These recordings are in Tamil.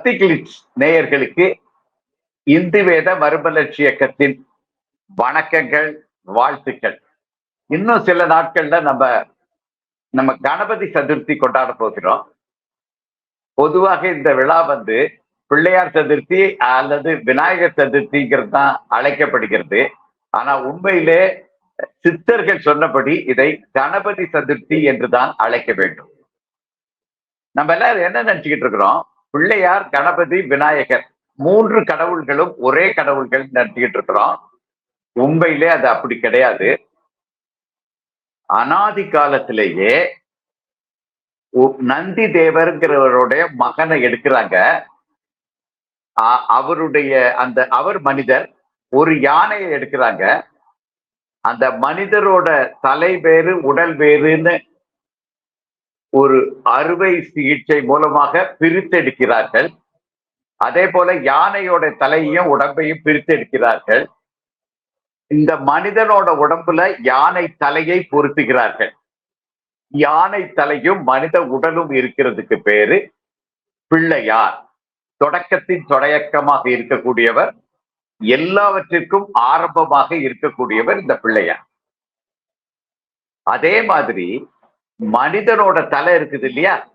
பத்தி கிளிட்ஸ் நேயர்களுக்கு இந்து வேத மறுமலர்ச்சி இயக்கத்தின் வணக்கங்கள் வாழ்த்துக்கள். இன்னும் சில நாட்கள்ல நம்ம நம்ம கணபதி சதுர்த்தி கொண்டாட போகிறோம். பொதுவாக இந்த விழா வந்து பிள்ளையார் சதுர்த்தி அல்லது விநாயகர் சதுர்த்திங்கிறது தான் அழைக்கப்படுகிறது. ஆனா உண்மையிலே சித்தர்கள் சொன்னபடி இதை கணபதி சதுர்த்தி என்றுதான் அழைக்க வேண்டும். நம்ம எல்லாரும் என்ன நினைச்சுக்கிட்டு இருக்கிறோம்? பிள்ளையார் கணபதி விநாயகர். மூன்று கடவுள்களும் ஒரே கடவுள்கள் நடத்திக்கிட்டு இருக்கிறோம். உண்மையிலே அது அப்படி கிடையாது. அனாதி காலத்திலேயே நந்தி தேவருங்கிறவருடைய மகனை எடுக்கிறாங்க. அவருடைய அந்த அவர் மனிதர் ஒரு யானையை எடுக்கிறாங்க. அந்த மனிதரோட தலை வேறு உடல் வேறுன்னு ஒரு அறுவை சிகிச்சை மூலமாக பிரித்தெடுக்கிறார்கள் அதே போல யானையோட தலையையும் உடம்பையும் பிரித்தெடுக்கிறார்கள் இந்த மனிதனோட உடம்புல யானை தலையை பொருத்துகிறார்கள். யானை தலையும் மனித உடலும் இருக்கிறதுக்கு பேரு பிள்ளையார். தொடக்கத்தின் தொடக்கமாக இருக்கக்கூடியவர் எல்லாவற்றிற்கும் ஆரம்பமாக இருக்கக்கூடியவர் இந்த பிள்ளையார். அதே மாதிரி மனிதனோட தலை இருக்குது இல்லையா?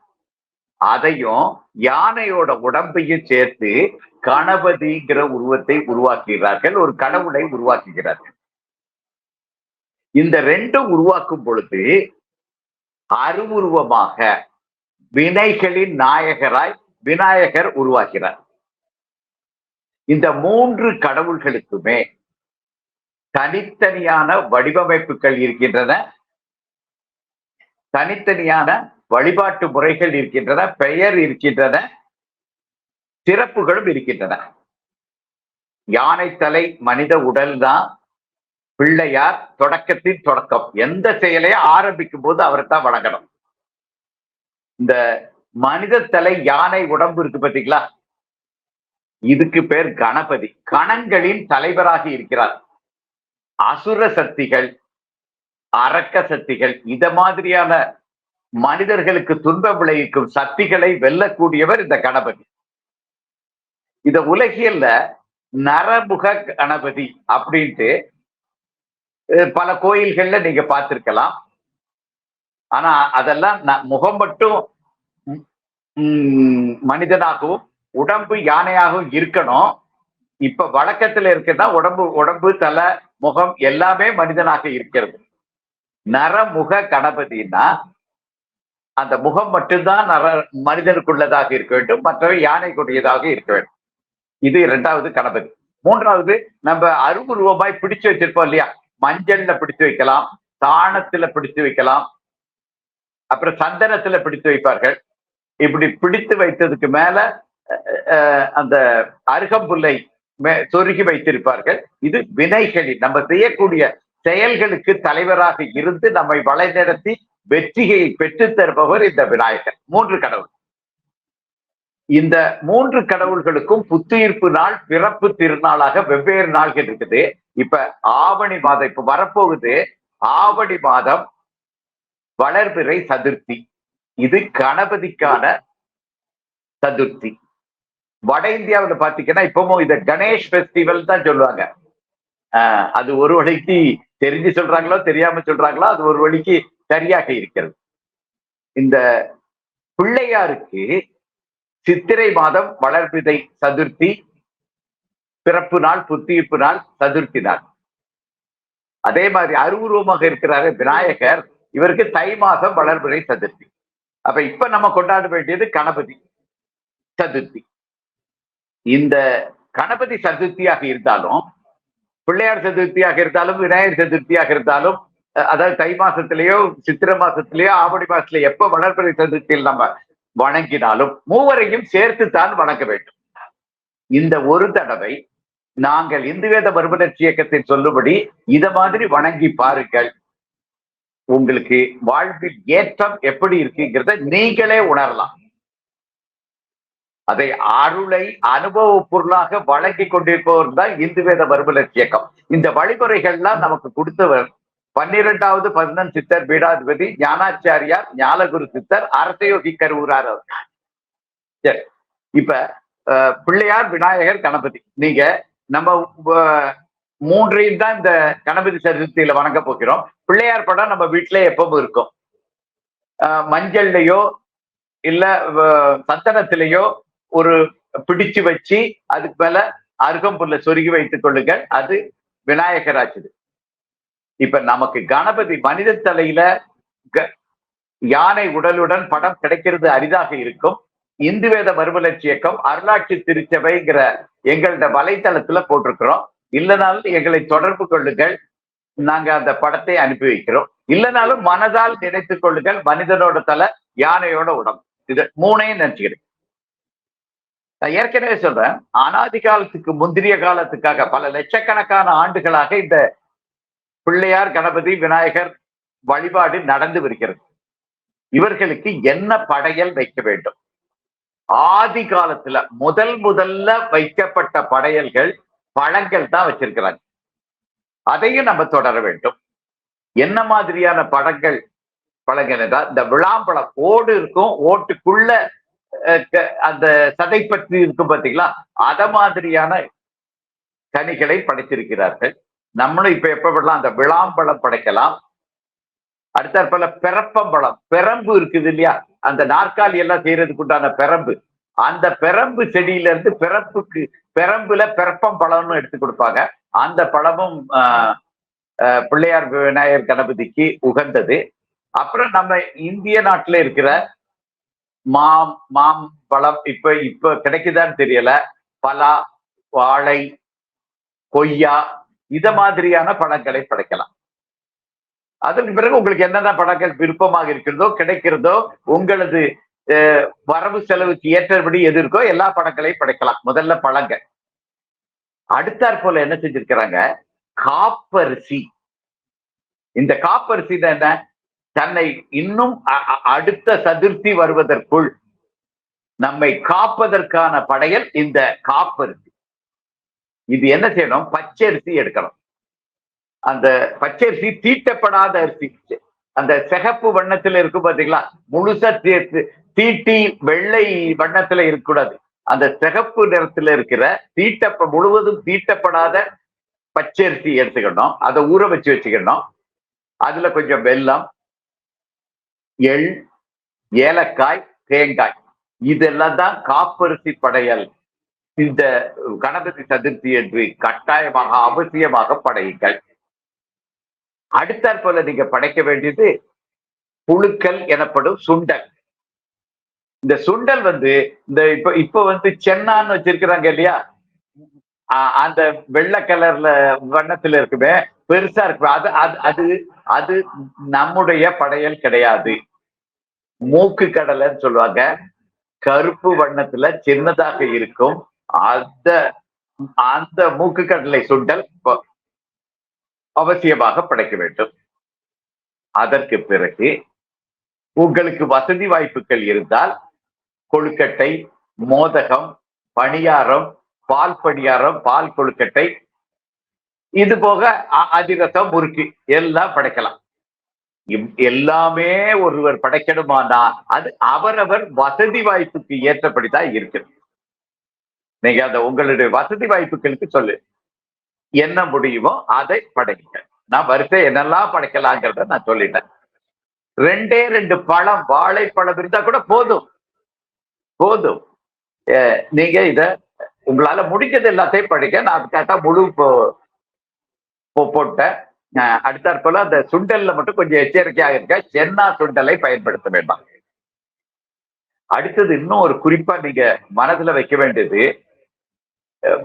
அதையும் யானையோட உடம்பையும் சேர்த்து கணபதிங்கிற உருவத்தை உருவாக்குகிறார்கள் ஒரு கடவுளை உருவாக்குகிறார்கள். இந்த ரெண்டும் உருவாக்கும் பொழுது அருவுருவமாக வினைகளின் நாயகராய் விநாயகர் உருவாகிறார். இந்த மூன்று கடவுள்களுக்குமே தனித்தனியான வடிவமைப்புகள் இருக்கின்றன. தனித்தனியான வழிபாட்டு முறைகள் இருக்கின்றன பெயர் இருக்கின்றன சிறப்புகளும் இருக்கின்றன. யானை தலை மனித உடல் தான் பிள்ளையார் தொடக்கத்தின் தொடக்கம். எந்த செயலையும் ஆரம்பிக்கும் போது அவரை தான் வணங்கணும். இந்த மனித தலை யானை உடம்பு இருக்கு பார்த்தீங்களா இதுக்கு பேர் கணபதி. கணங்களின் தலைவராக இருக்கிறார். அசுர சக்திகள் அரக்க சக்திகள் இத மாதிரியான மனிதர்களுக்கு துன்பம் விளைவிக்கும் சக்திகளை வெல்லக்கூடியவர் இந்த கணபதி. இந்த உலகியல்ல நரமுக கணபதி அப்படின்ட்டு பல கோயில்கள்ல நீங்க பார்த்திருக்கலாம். ஆனா அதெல்லாம் முகம் மட்டும் மனிதனாகவும் உடம்பு யானையாகவும் இருக்கணும். இப்ப வழக்கத்துல இருக்குன்னா உடம்பு உடம்பு தலை முகம் எல்லாமே மனிதனாக இருக்கிறது. நரமுக கணபதினா அந்த முகம் மட்டும்தான் நர மனிதனுக்குள்ளதாக இருக்க வேண்டும் மற்றவை யானைக்குரியதாக இருக்க வேண்டும். இது இரண்டாவது கணபதி. மூன்றாவது நம்ம அருவுருவமாய் பிடிச்சு வச்சிருப்போம் இல்லையா? மஞ்சள்ல பிடிச்சு வைக்கலாம் தானத்துல பிடிச்சு வைக்கலாம் அப்புறம் சந்தனத்துல பிடித்து வைப்பார்கள். இப்படி பிடித்து வைத்ததுக்கு மேல அந்த அருகம்புல்லை சொருகி வைத்திருப்பார்கள். இது வினைகளில் நம்ம செய்யக்கூடிய செயல்களுக்கு தலைவராக இருந்து நம்மை வழிநடத்தி வெற்றியை பெற்று தருபவர் இந்த விநாயகர். மூன்று கடவுள். இந்த மூன்று கடவுள்களுக்கும் புத்துயிர்ப்பு நாள் பிறப்பு திருநாளாக வெவ்வேறு நாள்கள் இருக்குது. இப்ப ஆவணி மாதம் இப்ப வரப்போகுது. ஆவணி மாதம் வளர்பிறை சதுர்த்தி. இது கணபதிக்கான சதுர்த்தி. வட இந்தியாவில் பாத்தீங்கன்னா இப்பவும் இத கணேஷ் பெஸ்டிவல் தான் சொல்லுவாங்க. அது ஒரு வழிக்கு தெரிஞ்சு சொல்றாங்களோ தெரியாம சொல்றாங்களோ அது ஒரு வழிக்கு சரியாக இருக்கிறது. இந்த பிள்ளையாருக்கு சித்திரை மாதம் வளர்பிதை சதுர்த்தி பிறப்பு நாள் புத்தியிப்பு நாள் சதுர்த்தி நாள். அதே மாதிரி அருவுருவமாக இருக்கிறாரு விநாயகர் இவருக்கு தை மாதம் வளர்பிறை சதுர்த்தி. அப்ப இப்ப நம்ம கொண்டாட வேண்டியது கணபதி சதுர்த்தி. இந்த கணபதி சதுர்த்தியாக இருந்தாலும் பிள்ளையார் சதுர்த்தியாக இருந்தாலும் விநாயகர் சதுர்த்தியாக இருந்தாலும் அதாவது தை மாசத்திலேயோ சித்திர மாசத்திலேயோ ஆவணி மாசத்துல எப்ப வளர்பிறை சதுர்த்தியில் நம்ம வணங்கினாலும் மூவரையும் சேர்த்து தான் வணங்க வேண்டும். இந்த ஒரு தடவை நாங்கள் இந்து வேத மறுமலர்ச்சி இயக்கத்தில் சொல்லும்படி இத மாதிரி வணங்கி பாருங்கள். உங்களுக்கு வாழ்வில் ஏற்றம் எப்படி இருக்குங்கிறத நீங்களே உணரலாம். அதை அருளை அனுபவ பொருளாக வழங்கி கொண்டிருப்பவர் தான் இந்து வேத மறுமலர்ச்சி இயக்கம். இந்த வழிமுறைகள்லாம் நமக்கு கொடுத்தவர் பன்னிரெண்டாவது பதினன் சித்தர் பீடாதிபதி ஞானாச்சாரியார் ஞானகுரு சித்தர் அரசயோகி கருவூரார் அவர் சரி. இப்ப அஹ், பிள்ளையார் விநாயகர் கணபதி. நீங்க நம்ம மூன்றையும் தான் இந்த கணபதி சதுர்த்தியில வணங்க போகிறோம். பிள்ளையார் படம் நம்ம வீட்டுல எப்பவும் இருக்கும். அஹ், மஞ்சள்லயோ இல்ல சந்தனத்திலேயோ ஒரு பிடிச்சு வச்சு அதுக்கு மேல அருகம்புல்ல சொருகி வைத்துக் கொள்ளுங்கள். அது விநாயகராச்சுது இப்ப நமக்கு கணபதி மனித தலையில க- யானை உடலுடன் படம் கிடைக்கிறது அரிதாக இருக்கும். இந்து வேத மறுமலர்ச்சி இயக்கம் அருளாட்சி திருச்சபைங்கிற எங்களோட வலைத்தளத்துல போட்டிருக்கிறோம். இல்லைனாலும் எங்களை தொடர்பு கொள்ளுங்கள். நாங்க அந்த படத்தை அனுப்பி வைக்கிறோம். இல்லைனாலும் மனதால் நினைத்துக் கொள்ளுங்கள். மனிதனோட தலை யானையோட உடம்பு. இது மூணையும் நினைச்சுக்கிறேன் நான் ஏற்கனவே சொல்றேன் அனாதி காலத்துக்கு முந்திரிய காலத்துக்காக பல லட்சக்கணக்கான ஆண்டுகளாக இந்த பிள்ளையார் கணபதி விநாயகர் வழிபாடு நடந்து வருகிறது இவர்களுக்கு என்ன படையல் வைக்க வேண்டும்? ஆதி காலத்துல முதல் முதல்ல வைக்கப்பட்ட படையல்கள் பழங்கள் தான் வச்சிருக்கிறாங்க. அதையும் நம்ம தொடர வேண்டும். என்ன மாதிரியான படங்கள் பழங்கள் என்றால் இந்த விளாம்பழம் ஓடு இருக்கும் ஓட்டுக்குள்ள அந்த சதை பற்றி இருக்கும் பாத்தீங்களா? அத மாதிரியான கனிகளை படைத்திருக்கிறார்கள். நம்மளும் இப்ப எப்ப அந்த விளாம்பழம் படைக்கலாம். அடுத்த அடுத்தாற்போல பெரப்பம்பழம் பெரம்பு இருக்குது இல்லையா? அந்த நாற்காலி எல்லாம் செய்யறதுக்கு உண்டான பெரம்பு. அந்த பெரம்பு செடியில இருந்து பெரப்புக்கு பெரம்புல பெரப்பம் பழம்னு எடுத்து கொடுப்பாங்க. அந்த பழமும் ஆஹ், பிள்ளையார் விநாயகர் கணபதிக்கு உகந்தது. அப்புறம் நம்ம இந்திய நாட்டுல இருக்கிற மாம் மாம்பழம் இப்ப இப்ப கிடைக்குதான்னு தெரியல. பலா வாழை கொய்யா இத மாதிரியான பழங்களை படைக்கலாம். அதற்கு பிறகு உங்களுக்கு என்னென்ன படங்கள் விருப்பமாக இருக்கிறதோ கிடைக்கிறதோ உங்களது வரவு செலவுக்கு ஏற்றபடி எது இருக்கோ எல்லா பழங்களையும் படைக்கலாம். முதல்ல பழங்கள். அடுத்தாற் போல என்ன செஞ்சிருக்கிறாங்க? காப்பரிசி. இந்த காப்பரிசி என்ன? தன்னை இன்னும் அ- அடுத்த சதுர்த்தி வருவதற்குள் நம்மை காப்பதற்கான படையல் இந்த காப்பரிசி இது என்ன செய்யணும்? பச்சரிசி எடுக்கணும். அந்த பச்சரிசி தீட்டப்படாத அரிசி. அந்த சிகப்பு வண்ணத்துல இருக்கும் பாத்தீங்களா? முழுசா தீர்த்து தீட்டி வெள்ளை வண்ணத்துல இருக்கக்கூடாது. அந்த சிகப்பு நிறத்துல இருக்கிற தீட்டப்ப முழுவதும் தீட்டப்படாத பச்சரிசி எடுத்துக்கணும். அதை ஊற வச்சு வச்சுக்கணும். அதுல கொஞ்சம் வெல்லம் எள் ஏலக்காய் தேங்காய். இதெல்லாம் தான் காப்பரிசி படையல். இந்த கணபதி சதுர்த்தி என்று கட்டாயமாக அவசியமாக படையுங்கள். அடுத்தாற் போல நீங்க படைக்க வேண்டியது புழுக்கள் எனப்படும் சுண்டல். இந்த சுண்டல் வந்து இந்த இப்ப இப்ப வந்து சென்னான்னு வச்சிருக்கிறாங்க இல்லையா? அந்த வெள்ளை கலர்ல வண்ணத்துல இருக்குமே பெருசா இருக்கு. அது அது அது அது நம்முடைய படையல் கிடையாது. மூக்கு கடலைன்னு சொல்லுவாங்க. கருப்பு வண்ணத்துல சின்னதாக இருக்கும். அந்த அந்த மூக்கு கடலை சுண்டல் அவசியமாக படைக்க வேண்டும். அதற்கு பிறகு உங்களுக்கு வசதி வாய்ப்புகள் இருந்தால் கொழுக்கட்டை மோதகம் பணியாரம் பால் பணியாரம் பால் கொழுக்கட்டை இது போக அ- அதிரசம் முறுக்கு எல்லாம் படைக்கலாம். இம்- எல்லாமே ஒருவர் படைக்கணுமானா அது அவரவர் வசதி வாய்ப்புக்கு ஏற்றபடிதான் இருக்குது. நீங்க அந்த உங்களுடைய வசதி வாய்ப்புகளுக்கு சொல்லு. என்ன முடியுமோ அதை படைங்க நான் வரிசை என்னெல்லாம் படைக்கலாங்கிறத நான் சொல்லிட்டேன். ரெண்டே ரெண்டு பழம் வாழைப்பழம் இருந்தா கூட போதும். போதும். நீங்க இத உங்களால முடிஞ்சது எல்லாத்தையும் படிக்க நான் கேட்டா முழு போட்டேன் அடுத்தாற் போல அந்த சுண்டல்ல மட்டும் கொஞ்சம் எச்சரிக்கையாக இருக்க சென்னா சுண்டலை பயன்படுத்த வேண்டாம். அடுத்தது இன்னும் ஒரு குறிப்பா நீங்க மனதுல வைக்க வேண்டியது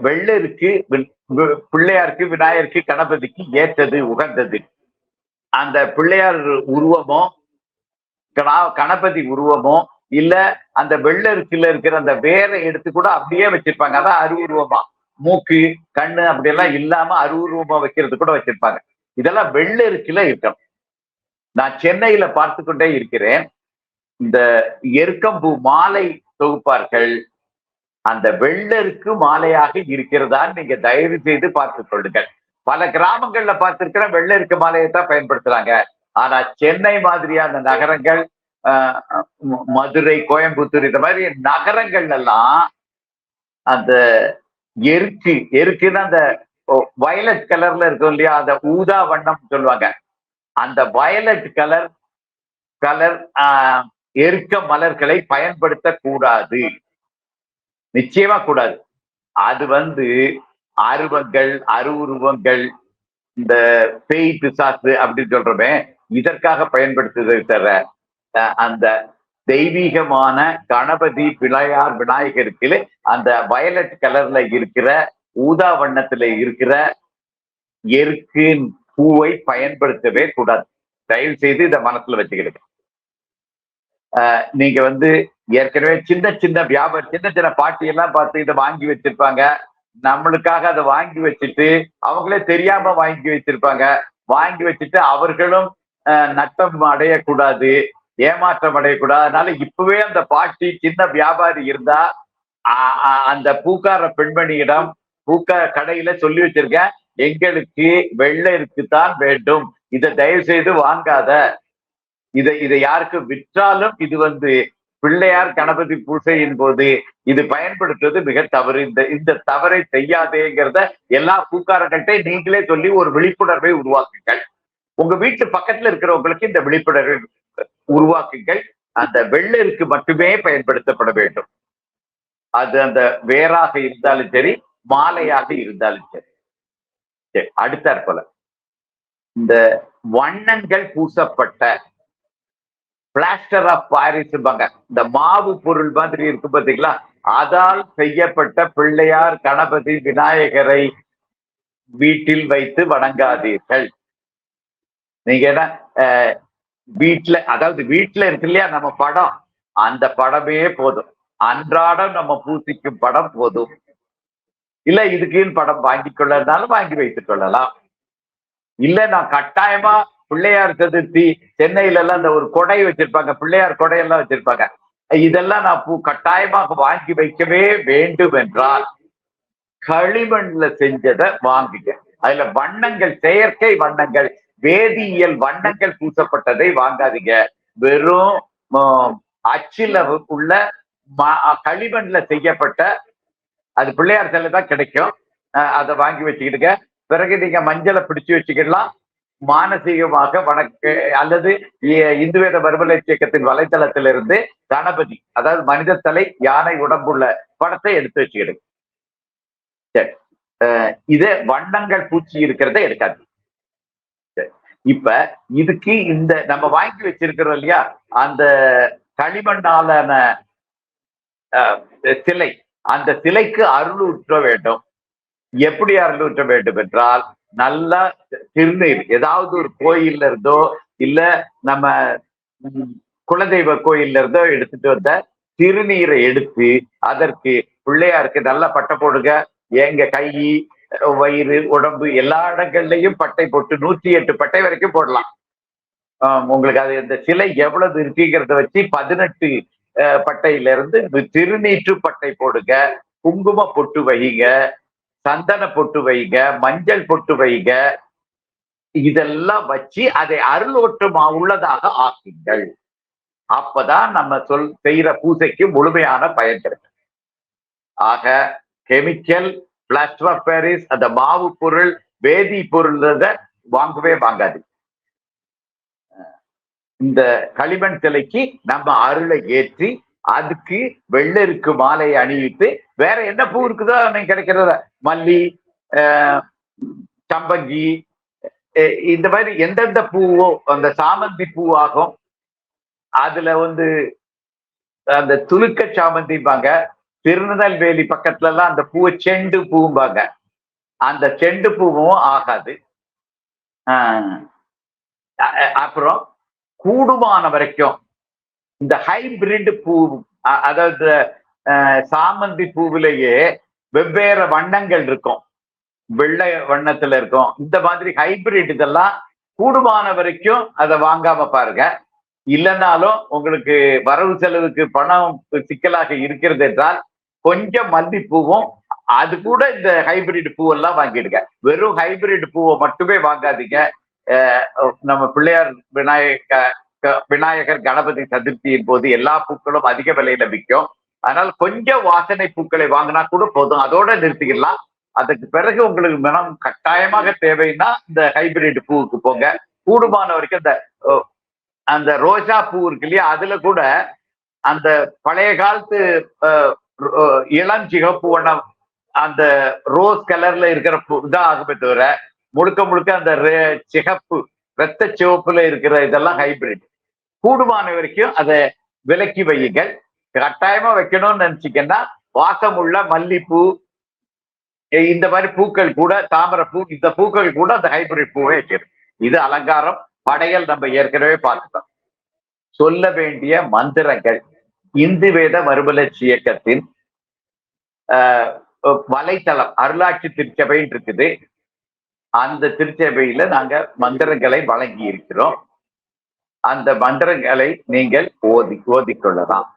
வெள்ளருக்கு பிள்ளையாருக்கு விநாயகருக்கு கணபதிக்கு ஏற்றது உகந்தது. அந்த பிள்ளையார் உருவமோ கணபதி உருவமோ இல்ல அந்த வெள்ளருக்குல இருக்கிற அந்த வேரை எடுத்து கூட அப்படியே வச்சிருப்பாங்க. அதான் அருவுருவமா. மூக்கு கண்ணு அப்படி எல்லாம் இல்லாம அருவுருவமா வைக்கிறது கூட வச்சிருப்பாங்க. இதெல்லாம் வெள்ளருக்குல இருக்கணும் நான் சென்னையில பார்த்து கொண்டே இருக்கிறேன். இந்த எருக்கம்பூ மாலை தொகுப்பார்கள். அந்த வெள்ளருக்கு மாலையாக இருக்கிறதான்னு நீங்க தயவு செய்து பார்த்துக் கொள்ளுங்கள். பல கிராமங்கள்ல பார்த்திருக்கிற வெள்ளருக்கு மாலையை தான் பயன்படுத்துறாங்க. ஆனா சென்னை மாதிரியான நகரங்கள் ஆஹ், மதுரை கோயம்புத்தூர் இந்த மாதிரி நகரங்கள் எல்லாம் அந்த எருக்கு எருக்குன்னா அந்த வயலட் கலர்ல இருக்கும் இல்லையா அந்த ஊதா வண்ணம் சொல்லுவாங்க. அந்த வயலட் கலர் கலர் எருக்க மலர்களை பயன்படுத்தக்கூடாது. நிச்சயமா கூடாது. அது வந்து அருவங்கள் அருவுருவங்கள் இந்த பேய் பிசாசு அப்படின்னு சொல்றோமே இதற்காக பயன்படுத்துவதை தவிர அந்த தெய்வீகமான கணபதி பிள்ளையார் விநாயகருக்கு அந்த வயலட் கலர்ல இருக்கிற ஊதா வண்ணத்துல இருக்கிற எருக்கு பூவை பயன்படுத்தவே கூடாது. தயவு செய்து இதை மனசுல வச்சுக்கிடுங்க. நீங்க வந்து ஏற்கனவே சின்ன சின்ன வியாபாரம் சின்ன சின்ன பாட்டி எல்லாம் பார்த்து இதை வாங்கி வச்சிருப்பாங்க. நம்மளுக்காக அதை வாங்கி வச்சுட்டு அவங்களே தெரியாம வாங்கி வச்சிருப்பாங்க. வாங்கி வச்சுட்டு அவர்களும் நட்டம் அடையக்கூடாது. ஏமாற்றம் அடையக்கூடாது. அதனால இப்பவே அந்த பாட்டி சின்ன வியாபாரி இருந்தா அந்த பூக்கார பெண்மணியிடம் பூக்கார கடையில சொல்லி வச்சிருக்கேன் எங்களுக்கு வெள்ளை இருக்குத்தான் வேண்டும். இதை தயவு செய்து வாங்காத. இதை இதை யாருக்கு விற்றாலும் இது வந்து பிள்ளையார் கணபதி பூசையின் போது இது பயன்படுத்துவது மிக தவறு. இந்த இந்த தவறை செய்யாதேங்கிறத எல்லா பூக்காரர்கள்ட்ட நீங்களே சொல்லி ஒரு விழிப்புணர்வை உருவாக்குங்கள். உங்க வீட்டு பக்கத்துல இருக்கிறவங்களுக்கு இந்த விழிப்புணர்வு உருவாக்குங்கள். அந்த வெள்ளருக்கு மட்டுமே பயன்படுத்தப்பட வேண்டும். அது அந்த வேராக இருந்தாலும் சரி மாலையாக இருந்தாலும் சரி. சரி அடுத்தாற் போல இந்த வண்ணங்கள் பூசப்பட்ட பிளாஸ்டர் ஆஃப் பாரிஸ் இந்த மாவு பொருள் மாதிரி இருக்கு பாத்தீங்களா? அதால் செய்யப்பட்ட பிள்ளையார் கணபதி விநாயகரை வீட்டில் வைத்து வணங்காதீர்கள். நீங்க என்ன வீட்டுல அதாவது வீட்டுல இருக்கு இல்லையா நம்ம படம். அந்த படமே போதும். அன்றாடம் நம்ம பூசிக்கும் படம் போதும். இல்ல இதுக்குன்னு படம் வாங்கி கொள்ளனாலும் வாங்கி வைத்துக் கொள்ளலாம். இல்ல நான் கட்டாயமா பிள்ளையார் சதுர்த்தி சென்னையில எல்லாம் இந்த ஒரு கொடை வச்சிருப்பாங்க பிள்ளையார் கொடையெல்லாம் வச்சிருப்பாங்க. இதெல்லாம் நான் பூ கட்டாயமாக வாங்கி வைக்கவே வேண்டும் என்றால் களிமண்ல செஞ்சதை வாங்குங்க. அதுல வண்ணங்கள் செயற்கை வண்ணங்கள் வேதியியல் வண்ணங்கள் பூசப்பட்டதை வாங்காதீங்க. வெறும் அச்சில உள்ள ம- களிமண்ல செய்யப்பட்ட அது பிள்ளையார் சிலை தான் கிடைக்கும். அதை வாங்கி வச்சுக்கிடுங்க. பிறகு நீங்க மஞ்சளை பிடிச்சு வச்சுக்கிடலாம். மானசீகமாக வணக்க அல்லது இந்துவேத இந்து இயக்கத்தின் வலைத்தளத்திலிருந்து கணபதி அதாவது மனித தலை யானை உடம்புள்ள படத்தை எடுத்து வச்சுக்கிடுங்க. சரி. அஹ் வண்ணங்கள் பூச்சி இருக்கிறத எடுக்காது இப்ப இதுக்கு இந்த நம்ம வாங்கி வச்சிருக்கிறோம் இல்லையா? அந்த களிமண்ணாலான சிலை. அந்த சிலைக்கு அருளூற்ற வேண்டும். எப்படி அருளூற்ற வேண்டும் என்றால் நல்ல திருநீர் ஏதாவது ஒரு கோயில்ல இருந்தோ இல்ல நம்ம குலதெய்வ கோயில்ல இருந்தோ எடுத்துட்டு வந்த திருநீரை எடுத்து அதற்கு பிள்ளையாருக்கு நல்ல பட்டை போடுங்க. எங்க கை வயிறு உடம்பு எல்லா இடங்கள்லயும் பட்டை போட்டு நூற்றி எட்டு பட்டை வரைக்கும் போடலாம். உங்களுக்கு அது இந்த சிலை எவ்வளவு இருக்குங்கிறத வச்சு பதினெட்டு பட்டையில இருந்து திருநீற்று பட்டை போடுங்க. குங்கும பொட்டு வைங்க சந்தன பொட்டு வைங்க மஞ்சள் பொட்டு வைங்க இதெல்லாம் வச்சு அதை அருளோட்டமா உள்ளதாக ஆக்குங்கள். அப்பதான் நம்ம சொல் செய்யற பூசைக்கு முழுமையான பயன் கிடைக்கும். ஆக கெமிக்கல் பிளாஸ்டர் ஆஃப் பாரிஸ் அந்த மாவு பொருள் வேதி பொருள் வாங்கவே வாங்காது. இந்த களிமண் சிலைக்கு நம்ம அருளை ஏற்றி அதுக்கு வெள்ளருக்கு மாலையை அணிவித்து வேற என்ன பூ இருக்குதோ அன்னைக்கு கிடைக்கிறத? மல்லி சம்பங்கி இந்த மாதிரி எந்தெந்த பூவோ அந்த சாமந்தி பூ ஆகும் அதுல வந்து அந்த துலுக்க சாமந்திம்பாங்க. திருநெல்வேலி பக்கத்துல எல்லாம் அந்த பூவை செண்டு பூம்பாங்க. அந்த செண்டு பூவும் ஆகாது. ஆஹ் அப்புறம் கூடுமான வரைக்கும் இந்த ஹைபிரிட் பூ அதாவது சாமந்தி பூவிலேயே வெவ்வேறு வண்ணங்கள் இருக்கும். வெள்ளை வண்ணத்துல இருக்கும். இந்த மாதிரி ஹைபிரிட் இதெல்லாம் கூடுமான வரைக்கும் அதை வாங்காம பாருங்க. இல்லைன்னாலும் உங்களுக்கு வரவு செலவுக்கு பணம் சிக்கலாக இருக்கிறது என்றால் கொஞ்சம் மல்லிப்பூவும் அது கூட இந்த ஹைபிரிட் பூவெல்லாம் வாங்கிடுங்க. வெறும் ஹைபிரிட் பூவை மட்டுமே வாங்காதீங்க. நம்ம பிள்ளையார் விநாயக க- விநாயகர் கணபதி சதுர்த்தியின் போது எல்லா பூக்களும் அதிக விலையில விற்கும். அதனால கொஞ்சம் வாசனை பூக்களை வாங்கினா கூட போதும். அதோட நிறுத்திக்கலாம் அதுக்கு பிறகு உங்களுக்கு மனம் கட்டாயமாக தேவைன்னா இந்த ஹைபிரிட் பூவுக்கு போங்க. கூடுமான வரைக்கும் இந்த அந்த ரோஜா பூ இருக்கு இல்லையா அதுல கூட அந்த பழைய காலத்து அஹ், இளம் சிகப்பு வண்ணம் அந்த ரோஸ் கலர்ல இருக்கிற பூ தான் ஆகுமே தவிர முழுக்க முழுக்க அந்த ரெ- சிகப்பு ரத்த சிவப்புல இருக்கிற இதெல்லாம் ஹைபிரிட் கூடுமான வரைக்கும் அதை விலக்கி வையுங்கள். கட்டாயமா வைக்கணும்னு நினைச்சீங்கன்னா வாசமுள்ள மல்லிப்பூ இந்த மாதிரி பூக்கள் கூட தாமரை பூ இந்த பூக்கள் கூட அந்த ஹைபிரிட் பூவே வைக்கணும் இது அலங்காரம் படையல் நம்ம ஏற்கனவே பார்த்துட்டோம். சொல்ல வேண்டிய மந்திரங்கள். இந்து வேத மறுமலர்ச்சி இயக்கத்தின் ஆஹ், வலைத்தளம் அருளாட்சி திருச்சபைன்னு இருக்குது. அந்த திருச்சபையில நாங்க மந்திரங்களை வழங்கி இருக்கிறோம். அந்த மந்திரங்களை நீங்கள் ஓதி ஓதிக்கொள்ளலாம்.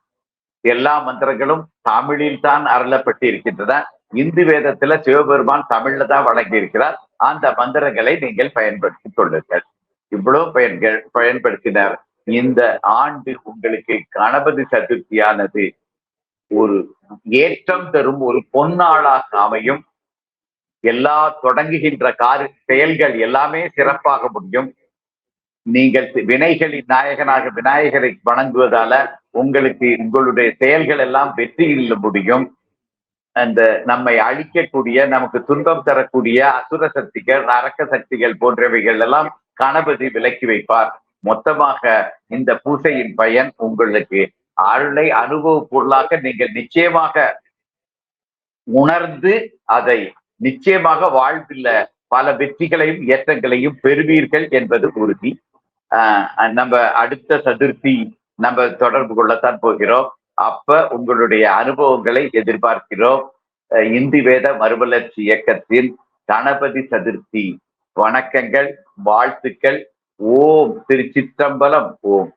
எல்லா மந்திரங்களும் தமிழில் தான் அருளப்பட்டு இருக்கின்றன இந்து வேதத்துல சிவபெருமான் தமிழ்ல தான் வழங்கி இருக்கிறார். அந்த மந்திரங்களை நீங்கள் பயன்படுத்திக் கொள்ளுங்கள். இவ்வளவு பயன்கள் பயன்படுத்தினார். இந்த ஆண்டு உங்களுக்கு கணபதி சதுர்த்தியானது ஒரு ஏற்றம் தரும் ஒரு பொன்னாளாக அமையும். எல்லா தொடங்குகின்ற கார் செயல்கள் எல்லாமே சிறப்பாக முடியும். நீங்கள் வினைகளின் நாயகனாக விநாயகரை வணங்குவதால உங்களுக்கு உங்களுடைய செயல்கள் எல்லாம் வெற்றியில் முடியும். அந்த நம்மை அழிக்கக்கூடிய நமக்கு துன்பம் தரக்கூடிய அசுர சக்திகள் நரக்க சக்திகள் போன்றவைகள் எல்லாம் கணபதி விலக்கி வைப்பார். மொத்தமாக இந்த பூசையின் பயன் உங்களுக்கு அருளை அனுபவ பொருளாக நீங்கள் நிச்சயமாக உணர்ந்து அதை நிச்சயமாக வாழ்வில் பல வெற்றிகளையும் ஏற்றங்களையும் பெறுவீர்கள் என்பது உறுதி. நம்ம அடுத்த சதுர்த்தி நம்ம தொடர்பு கொள்ளத்தான் போகிறோம். அப்ப உங்களுடைய அனுபவங்களை எதிர்பார்க்கிறோம். அஹ் இந்தி வேத மறுமலர்ச்சி இயக்கத்தின் கணபதி சதுர்த்தி. வணக்கங்கள் வாழ்த்துக்கள். ஓம் திருச்சிற்றம்பலம் ஓம்.